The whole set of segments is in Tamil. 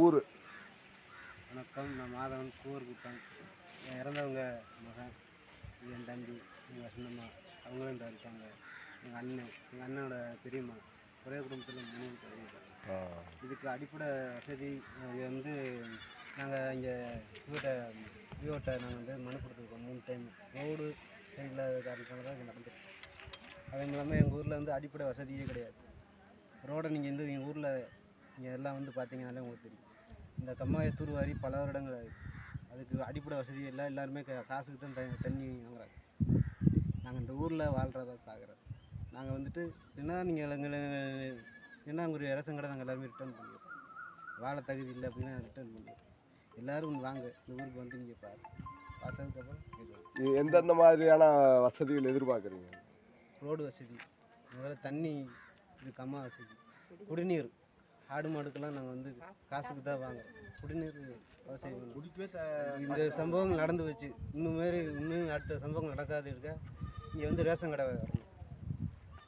ஊர். வணக்கம் நான் மாதவன் கூர் குட்டம் என் இறந்தவங்க மகன் என் தம்பி எங்கள் சின்னம்மா அவங்களும் இந்த இருக்காங்க. எங்கள் அண்ணன் எங்கள் அண்ணனோட பெரியம்மா. ஒரே குடும்பத்தில் மூணு பேர் இருக்காங்க இதுக்கு அடிப்படை வசதி வந்து நாங்கள் இங்கே இவர்கிட்ட விவோட்ட நாங்கள் வந்து மனு கொடுத்துருக்கோம். மூணு டைம் ரோடு சரியில்லாத காரணத்தால தான் இது நடந்துருக்கு. அதுவும் இல்லாமல் எங்கள் ஊரில் வந்து அடிப்படை வசதியே கிடையாது. ரோடை நீங்கள் வந்து எங்கள் ஊரில் நீங்கள் எல்லாம் வந்து பார்த்தீங்கன்னாலே உங்களுக்கு தெரியும். இந்த கம்மாயை தூர்வாரி பல வருடங்கள் ஆகுது. அதுக்கு அடிப்படை வசதி எல்லாம் எல்லாருமே க- காசுக்கு தான் த- தண்ணி வாங்குறாங்க. நாங்கள் இந்த ஊரில் வாழ்கிறதா சாகிறோம் நாங்கள் வந்துட்டு என்ன நீங்கள் எங்களை என்ன ஒரு கடை நாங்கள் எல்லாருமே ரிட்டர்ன் பண்ணுவோம் வாழ தகுதி இல்லை அப்படின்னா ரிட்டர்ன் பண்ணுவோம் எல்லோரும் வாங்க இந்த ஊருக்கு வந்து நீங்கள் பாரு. பார்த்ததுக்கப்புறம் எந்தெந்த மாதிரியான வசதிகள் எதிர்பார்க்குறீங்க? ரோடு வசதி முதல்ல தண்ணி இது கம்மா வசதி குடிநீர். ஆடு மாடுக்கெல்லாம் நாங்கள் வந்து காசுக்கு தான் வாங்குறோம். குடிநீர் அவசியம் இந்த சம்பவம் நடந்து வச்சு இன்னும் மாரி இன்னும் அடுத்த சம்பவம் நடக்காது இருக்க. இங்கே வந்து ரேஷன் கடை வரணும்.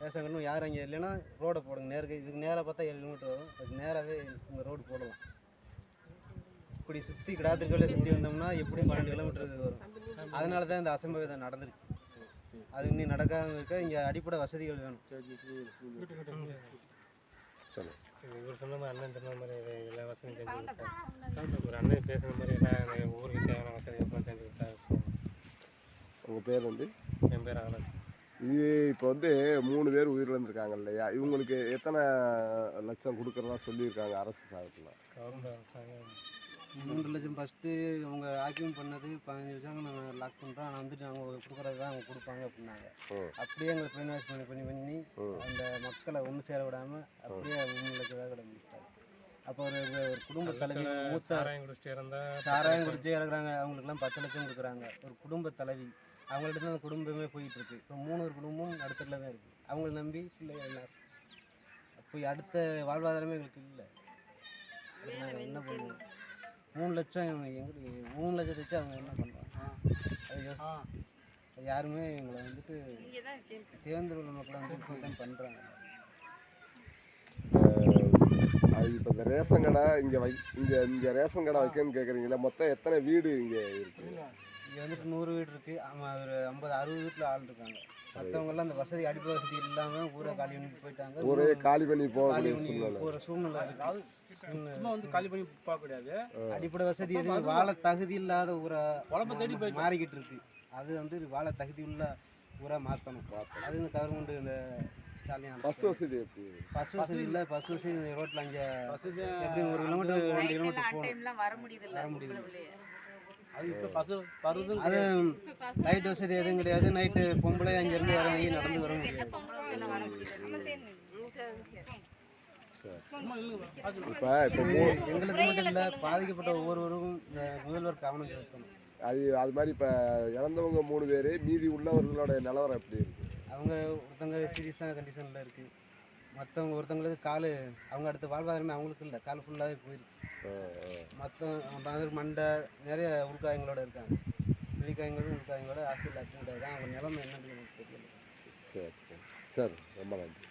ரேஷன் கடை யாரும் இங்கே இல்லைன்னா ரோடை போடுங்க. நேருக்கு இதுக்கு நேராக பார்த்தா ஏழு கிலோமீட்டர் வரும். அதுக்கு நேராகவே இங்கே ரோடு போடலாம். இப்படி சுற்றி கிடாத்திரிக்கோளை சுற்றி வந்தோம்னா எப்படியும் பன்னெண்டு கிலோமீட்டருக்கு வரும். அதனால தான் இந்த அசம்பவிதம் நடந்துருச்சு. அது இன்னும் நடக்காமல் இருக்க இங்கே அடிப்படை வசதிகள் வேணும். சரி. இவர் சொன்ன மாதிரி அண்ணன் சொன்ன மாதிரி எல்லா வசதியும் செஞ்சு கொடுத்தாரு ஒரு அண்ணன் பேசுன மாதிரி எல்லாம் எங்கள் ஊருக்கு தேவையான வசதி எல்லாம் செஞ்சு கொடுத்தாரு உங்கள் பேர் வந்து? என் பேர் ஆனந்த் இது இப்போ வந்து மூணு பேர் உயிரிழந்திருக்காங்க இல்லையா? இவங்களுக்கு எத்தனை லட்சம் கொடுக்குறதா சொல்லியிருக்காங்க அரசு சாதத்தில் கவர்மெண்ட் அரசாங்கம் மூன்று லட்சம் ஃபஸ்ட்டு அவங்க ஆக்கியம் பண்ணது பதினஞ்சு லட்சம் நாங்கள் லாக் பண்ணுறோம் ஆனால் வந்துட்டு அவங்க கொடுக்குறது தான் அவங்க கொடுப்பாங்க அப்படின்னாங்க. அப்படியே எங்களை வாஷ் பண்ணி பண்ணி பண்ணி அந்த மக்களை ஒன்று சேர விடாமல் அப்படியே மூணு லட்ச ரூபா கடை முடிச்சிட்டாங்க. அப்போ ஒரு ஒரு குடும்ப தலைவி மூத்த சாராயம் குடிச்சிட்டு இருந்தா சாராயம் குடிச்சு இறக்குறாங்க. அவங்களுக்குலாம் பத்து லட்சம் கொடுக்குறாங்க. ஒரு குடும்ப தலைவி. அவங்கள்ட்ட தான் அந்த குடும்பமே போயிட்டு இருக்கு. இப்போ மூணு ஒரு குடும்பம் நடுத்தரில் தான் இருக்குது அவங்கள நம்பி பிள்ளை எல்லாரும். அப்போ அடுத்த வாழ்வாதாரமே எங்களுக்கு இல்லை. என்ன பண்ணுவோம் மூணு லட்சம் எங்களுக்கு மூணு லட்சம் வச்சு அவங்க என்ன பண்ணுறாங்க அது யாருமே எங்களை வந்துட்டு தேர்ந்தெடுத்த மக்களை வந்து பண்ணுறாங்க அது இப்போ இந்த ரேஷன் கடை இங்கே வை இங்கே இங்கே ரேஷன் கடை வைக்கணும்னு கேட்குறீங்களா மொத்தம் எத்தனை வீடு இங்கே இருக்குது இங்கே வந்துட்டு நூறு வீடு இருக்குது ஆமாம் ஒரு ஐம்பது அறுபது வீட்டில் ஆள் இருக்காங்க. மற்றவங்கெல்லாம் அந்த வசதி அடிப்படை வசதி இல்லாமல் ஊரை காலி பண்ணி போயிட்டாங்க. ஒரே காலி பண்ணி காலி போகக்கூடிய பண்ணி சூழ்நிலை. போகிற சூழ்நிலை இருக்கு. சும்மா வந்து காலி பண்ணி போக கூடாது. அடிப்படை வசதி எதுவுமே வாழ தகுதி இல்லாத ஊரா தேடி போய் மாறிக்கிட்டு இருக்கு. அது வந்து வாழ தகுதி உள்ள ஊரா மாற்றணும் அது இந்த கவர்மெண்ட் இந்த ஸ்டாலின் பஸ் வசதி எப்படி? பஸ் வசதி இல்லை பஸ் வசதி ரோட்டில் அங்கே எப்படி ஒரு கிலோமீட்டர் ரெண்டு கிலோமீட்டர் போகணும். டைம்லாம் வர முடியுது வர முடியுது அது இப்போ பஸ் வருதும் அது லைட் வசதி எதுவும் கிடையாது. நைட்டு பொம்பளை அங்கேருந்து இறங்கி நடந்து வர முடியாது. இப்போ எங்களுக்கு மட்டும் இல்லை பாதிக்கப்பட்ட ஒவ்வொருவரும் முதல்வர் கவனம் செலுத்தணும். அது அது மாதிரி இப்போ இறந்தவங்க மூணு பேர் மீதி உள்ளவர்களோட நிலவரம் எப்படி இருக்கு? அவங்க ஒருத்தவங்க சீரியஸான கண்டிஷனில் இருக்குது மற்றவங்க ஒருத்தவங்களுக்கு கால் அவங்க அடுத்த வாழ்வாதாரமே அவங்களுக்கு இல்லை. கால் ஃபுல்லாகவே போயிடுச்சு மற்ற மண்டை நிறைய உள்காயங்களோட இருக்காங்க. வெளிக்காயங்களும் உள்காயங்களோட ஹாஸ்பிட்டல் அட்மிட் ஆகிதான் அவங்க நிலைமை என்னன்னு தெரியல. சரி சரி. சரி ரொம்ப நன்றி.